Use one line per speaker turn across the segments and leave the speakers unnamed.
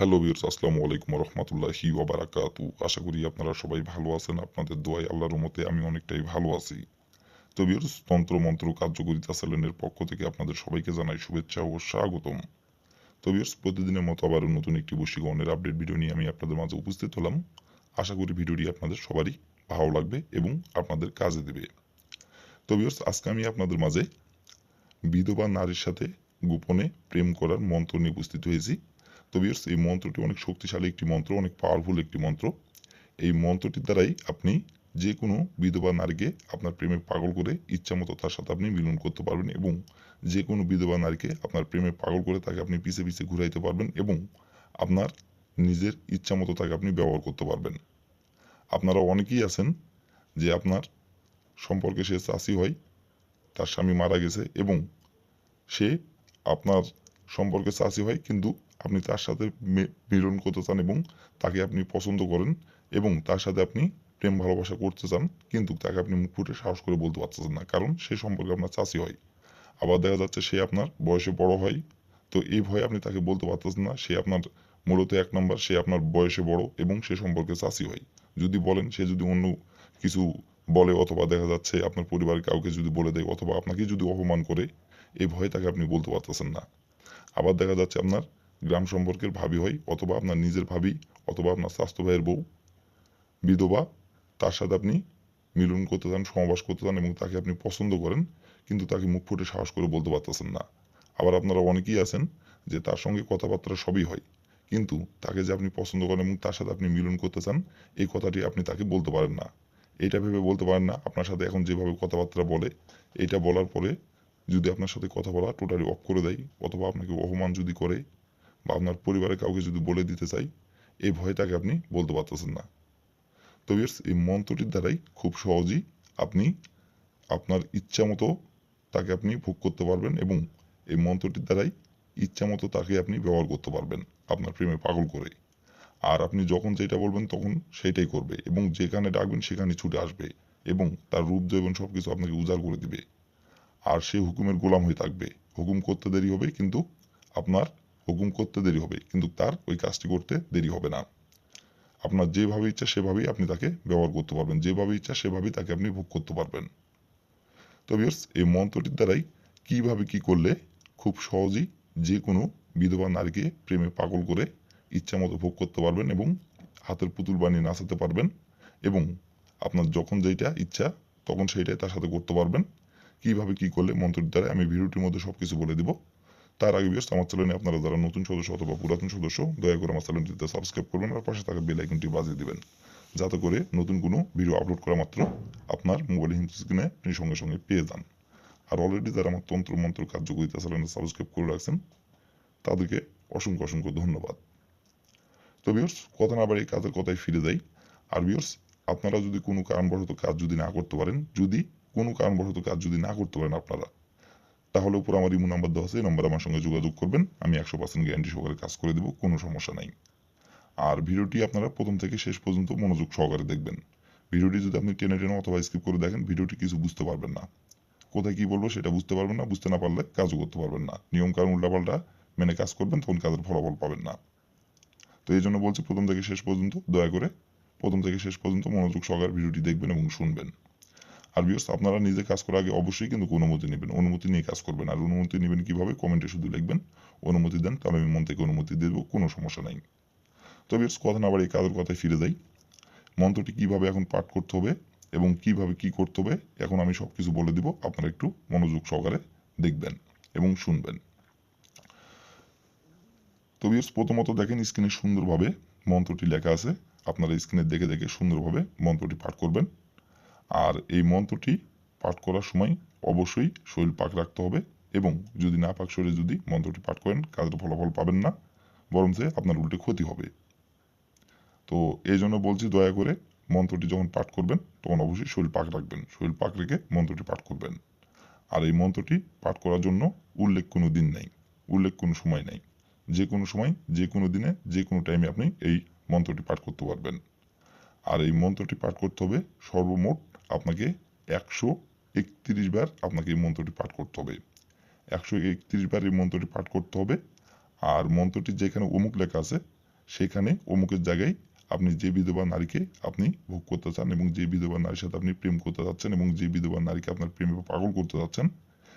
Hello বিয়ার্স আসসালামু আলাইকুম রহমতুল্লাহি ওবারাকাতু। আশা করি আপনারা সবাই ভালো আছেন, আপনাদের দোয়াই আল্লাহর মতে আমি অনেকটাই ভালো আছি। তো বিয়ার্স তন্ত্র, মন্ত্র, কার্যকরিতা, চ্যানেলের পক্ষ থেকে আপনাদের সবাইকে জানাই শুভেচ্ছা ও স্বাগতম। তো বিয়ার্স প্রতিদিনের মতো আবার নতুন একটি বশীকরণের আপডেট ভিডিও নিয়ে আমি আপনাদের মাঝে উপস্থিত হলাম। আশা করি ভিডিওটি আপনাদের সবারই ভালো লাগবে এবং আপনাদের কাজে দেবে। তো বিয়ার্স আজকে আমি আপনাদের মাঝে বিধবা নারীর সাথে গোপনে প্রেম করার মন্ত্র নিয়ে উপস্থিত হয়েছি। তো বিয়ার্স এই মন্ত্রটি অনেক শক্তিশালী একটি মন্ত্র, অনেক পাওয়ারফুল একটি মন্ত্র। এই মন্ত্রটির দ্বারাই আপনি যে কোনো বিধবা নারীকে আপনার প্রেমে পাগল করে ইচ্ছামতো তার সাথে আপনি মিলন করতে পারবেন এবং যে কোনো বিধবা নারীকে আপনার প্রেমে পাগল করে তাকে আপনি পিছে পিছে ঘুরাইতে পারবেন এবং আপনার নিজের ইচ্ছামতো তাকে আপনি ব্যবহার করতে পারবেন। আপনারা অনেকেই আছেন যে আপনার সম্পর্কে সে চাষি হয়, তার স্বামী মারা গেছে এবং সে আপনার সম্পর্কে চাষি হয়, কিন্তু আপনি তার সাথে মিলন করতে চান এবং তাকে আপনি পছন্দ করেন এবং তার সাথে আপনি প্রেম ভালোবাসা করতে চান, কিন্তু তাকে আপনি মুখ ফুটে সাহস করে বলতে পারতেছেন না, কারণ সে সম্পর্কে আপনার চাষি হয়। আবার দেখা যাচ্ছে সে আপনার বয়সে বড় হয়, তো এই ভয়ে আপনি তাকে বলতে পারতেছেন না, সে আপনার মূলত এক নম্বর, সে আপনার বয়সে বড় এবং সে সম্পর্কে চাষি হয়। যদি বলেন, সে যদি অন্য কিছু বলে অথবা দেখা যাচ্ছে আপনার পরিবারের কাউকে যদি বলে দেয় অথবা আপনাকে যদি অপমান করে, এই ভয়ে তাকে আপনি বলতে পারতেছেন না। আবার দেখা যাচ্ছে আপনার গ্রাম সম্পর্কের ভাবি হয়, অথবা আপনার নিজের ভাবি, অথবা আপনার স্বাস্থ্য ভাইয়ের বউ, বিধবা, তার সাথে আপনি মিলন করতে চান সমাবাস করতে চান এবং তাকে আপনি পছন্দ করেন, কিন্তু তাকে মুখ ফুটে সাহস করে বলতে পারতেছেন না। আবার আপনারা অনেকেই আছেন যে তার সঙ্গে কথাবার্তা সবই হয়, কিন্তু তাকে যে আপনি পছন্দ করেন এবং তার সাথে আপনি মিলন করতে চান, এই কথাটি আপনি তাকে বলতে পারেন না। এটা ভেবে বলতে পারেন না, আপনার সাথে এখন যেভাবে কথাবার্তা বলে এটা বলার পরে যদি আপনার সাথে কথা বলা টোটালি অফ করে দেয়, অথবা আপনাকে অপমান যদি করে বা আপনার পরিবারের কাউকে যদি বলে দিতে চাই, এই ভয়টাকে আপনি বলতে পারতেছেন না। তো এই মন্ত্রটির দ্বারাই খুব সহজেই আপনি আপনার ইচ্ছা মতো তাকে আপনি ভোগ করতে পারবেন এবং এই মন্ত্রটির দ্বারাই ইচ্ছা মতো তাকে আপনি ব্যবহার করতে পারবেন আপনার প্রেমে পাগল করে। আর আপনি যখন যেটা বলবেন তখন সেটাই করবে এবং যেখানে ডাকবেন সেখানে ছুটে আসবে এবং তার রূপ যৌবন সব কিছু আপনাকে উজাড় করে দিবে। আর সে হুকুমের গোলাম হয়ে থাকবে। হুকুম করতে দেরি হবে কিন্তু আপনার হুকুম করতে দেরি হবে, কিন্তু তার ওই কাজটি করতে দেরি হবে না। আপনার যেভাবে ইচ্ছা সেভাবেই আপনি তাকে ব্যবহার করতে পারবেন, যেভাবে ইচ্ছা সেভাবেই তাকে আপনি ভোগ করতে পারবেন। তো এই মন্ত্রটির দ্বারাই কীভাবে কি করলে খুব সহজেই যে কোনো বিধবা নারীকে প্রেমে পাগল করে ইচ্ছা মতো ভোগ করতে পারবেন এবং হাতের পুতুল বানিয়ে নাচাতে পারবেন এবং আপনার যখন যেটা ইচ্ছা তখন সেইটাই তার সাথে করতে পারবেন। কীভাবে কি করলে মন্ত্রটির দ্বারা আমি ভিডিওটির মধ্যে সব কিছু বলে দিব। তার আগে বিয়ার্স আমার চ্যানেলে আপনারা যারা নতুন সদস্য অথবা পুরাতন সদস্য, দয়া করে আমার চ্যানেলটিতে সাবস্ক্রাইব করবেন আর পাশে থাকা বেল আইকনটি বাজিয়ে দিবেন। যাতে করে নতুন কোনো ভিডিও আপলোড করা মাত্র আপনার মোবাইল স্ক্রিনে আপনি সঙ্গে সঙ্গে পেয়ে যান। আর অলরেডি যারা আমার তন্ত্র মন্ত্র কার্যকরিতা চ্যানেলে সাবস্ক্রাইব করে রাখছেন, তাদেরকে অসংখ্য অসংখ্য ধন্যবাদ। তো বিয়ার্স কথা না বাড়ি কাজের কথায় ফিরে যাই। আর বিয়ার্স আপনারা যদি কোনো কারণবশত কাজ যদি না করতে পারেন, যদি কোনো কারণবশত কাজ যদি না করতে পারেন আপনারা তাহলে উপর আমার ইমো নাম্বার দেওয়া আছে, এই নাম্বারে আমার সঙ্গে যোগাযোগ করবেন। আমি একশো পার্সেন্ট গ্যারান্টি সহকারে কাজ করে দেবো, কোনো সমস্যা নাই। আর ভিডিওটি আপনারা প্রথম থেকে শেষ পর্যন্ত মনোযোগ সহকারে দেখবেন। ভিডিওটি যদি আপনি টেনে টেনে অথবা স্কিপ করে দেখেন, ভিডিওটি কিছু বুঝতে পারবেন না। কোথায় কি বলব সেটা বুঝতে পারবেন না, বুঝতে না পারলে কাজও করতে পারবেন না। নিয়ম কারণ উল্টাপাল্টা মেনে কাজ করবেন, তখন কাজের ফলাফল পাবেন না। তো এই জন্য বলছি প্রথম থেকে শেষ পর্যন্ত দয়া করে প্রথম থেকে শেষ পর্যন্ত মনোযোগ সহকারে ভিডিওটি দেখবেন এবং শুনবেন। আর বিয়স আপনারা নিজে কাজ করার আগে অবশ্যই কিন্তু অনুমতি নেবেন। অনুমতি নিয়ে কাজ করবেন। আর অনুমতি নেবেন কীভাবে? কমেন্টে শুধু লিখবেন, অনুমতি দেন, তাহলে আমি মন থেকে অনুমতি দেব, কোনো সমস্যা নাই। তো বিয়স কথা না এই কাজের কথায় ফিরে যাই। মন্ত্রটি কীভাবে এখন পাঠ করতে হবে এবং কীভাবে কি করতে হবে, এখন আমি সব কিছু বলে দিব। আপনারা একটু মনোযোগ সহকারে দেখবেন এবং শুনবেন। তো বিয়স প্রথমত দেখেন স্ক্রিনে সুন্দরভাবে মন্ত্রটি লেখা আছে। আপনারা স্ক্রিনে দেখে দেখে সুন্দরভাবে মন্ত্রটি পাঠ করবেন। আর এই মন্ত্রটি পাঠ করার সময় অবশ্যই শরীর পাক রাখতে হবে এবং যদি না পাক শরীরে যদি মন্ত্রটি পাঠ করেন, কাজের ফলাফল পাবেন না বরং যে আপনার উল্টে ক্ষতি হবে। তো এই জন্য বলছি, দয়া করে মন্ত্রটি যখন পাঠ করবেন, তখন অবশ্যই শরীর পাক রাখবেন। শরীর পাক রেখে মন্ত্রটি পাঠ করবেন। আর এই মন্ত্রটি পাঠ করার জন্য উল্লেখ কোনো দিন নেই, উল্লেখ কোনো সময় নেই। যে কোনো সময়, যে কোনো দিনে, যে কোনো টাইমে আপনি এই মন্ত্রটি পাঠ করতে পারবেন। আর এই মন্ত্রটি পাঠ করতে হবে সর্বমোট আপনাকে একশো একত্রিশ বার আপনাকে এই মন্ত্রটি পাঠ করতে হবে। একশো একত্রিশ বার এই মন্ত্রটি পাঠ করতে হবে। আর মন্ত্রটি যেখানে অমুক লেখা আছে, সেখানে অমুকের জায়গায় আপনি যে বিধবা নারীকে আপনি ভোগ করতে চান এবং যে বিধবা নারীর সাথে আপনি প্রেম করতে যাচ্ছেন এবং যে বিধবা নারীকে আপনার প্রেমে পাগল করতে চাচ্ছেন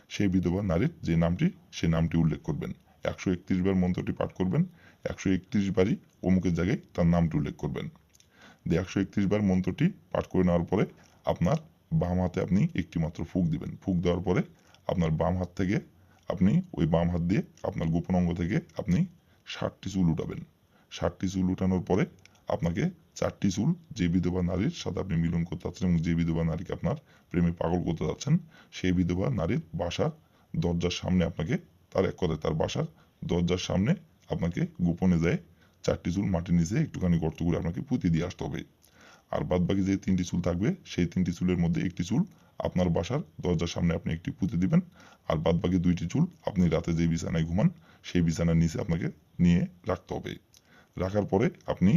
সেই বিধবা নারীর যে নামটি সেই নামটি উল্লেখ করবেন। একশো একত্রিশ বার মন্ত্রটি পাঠ করবেন, একশো একত্রিশ বারই অমুকের জায়গায় তার নামটি উল্লেখ করবেন। দিয়ে একশো একত্রিশ বার মন্ত্রটি পাঠ করে নেওয়ার পরে আপনার বাম হাতে আপনি একটি মাত্র ফুক দিবেন। ফুক দেওয়ার পরে আপনার বাম হাত থেকে আপনি ওই বাম হাত দিয়ে আপনার গোপন অঙ্গ থেকে আপনি ষাটটি চুল উঠাবেন। ষাটটি চুল উঠানোর পরে আপনাকে চারটি চুল যে বিধবা নারীর সাথে আপনি মিলন করতে যাচ্ছেন এবং যে বিধবা নারীকে আপনার প্রেমে পাগল করতে যাচ্ছেন, সেই বিধবা নারীর বাসার দরজার সামনে আপনাকে তার এক কথায় তার বাসার দরজার সামনে আপনাকে গোপনে যায়, চারটি চুল মাটির নিচে একটুখানি গর্ত করে আপনাকে পুঁতি দিয়ে আসতে হবে। আর বাদ বাকি যে তিনটি চুল থাকবে, সেই তিনটি চুলের মধ্যে একটি চুল আপনার বাসার দরজার সামনে আপনি একটি পুঁতে দিবেন আর বাদ বাকি দুইটি চুল আপনি রাতে যে বিছানায় ঘুমান, সেই বিছানার নিচে আপনাকে নিয়ে রাখতে হবে। রাখার পরে আপনি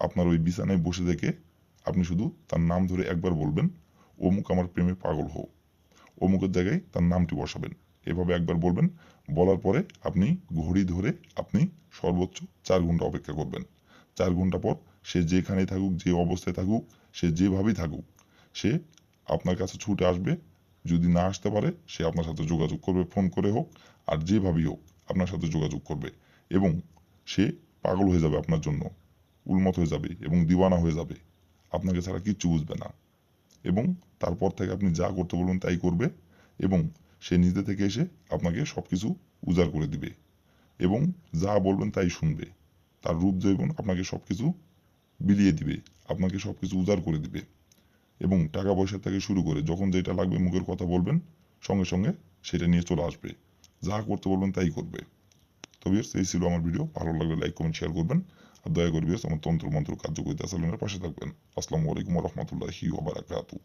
আপনার ওই বিছানায় বসে থেকে আপনি শুধু তার নাম ধরে একবার বলবেন, অমুক আমার প্রেমে পাগল হও। অমুকের জায়গায় তার নামটি বসাবেন। এভাবে একবার বলবেন, বলার পরে আপনি ঘড়ি ধরে আপনি সর্বোচ্চ চার ঘণ্টা অপেক্ষা করবেন। চার ঘণ্টা পর সে যেখানেই থাকুক, যে অবস্থায় থাকুক, সে যেভাবেই থাকুক, সে আপনার কাছে ছুটে আসবে। যদি না আসতে পারে, সে আপনার সাথে যোগাযোগ করবে, ফোন করে হোক, আর যেভাবেই হোক আপনার সাথে যোগাযোগ করবে এবং সে পাগল হয়ে যাবে আপনার জন্য উন্মত হয়ে যাবে এবং দিওয়ানা হয়ে যাবে। আপনাকে ছাড়া কিচ্ছু বুঝবে না এবং তারপর থেকে আপনি যা করতে বলবেন তাই করবে এবং সে নিজে থেকে এসে আপনাকে সব কিছু উজাড় করে দিবে এবং যা বলবেন তাই শুনবে। তার রূপ জৈবন আপনাকে সব কিছু বিলিয়ে দিবে, আপনাকে সব কিছু উজাড় করে দিবে এবং টাকা পয়সা থেকে শুরু করে যখন যেটা লাগবে মুখের কথা বলবেন, সঙ্গে সঙ্গে সেটা নিয়ে চলে আসবে। যা করতে বলবেন তাই করবে। তো বিয়ার্স এই ছিল আমার ভিডিও। ভালো লাগলে লাইক, কমেন্ট, শেয়ার করবেন। আর দয়া করে বিয়ার্স আমার তন্ত্র মন্ত্র কার্যকরিতা চ্যানেলের পাশে থাকবেন। আসসালামু আলাইকুম রহমতুল্লাহি ওবারাকাতু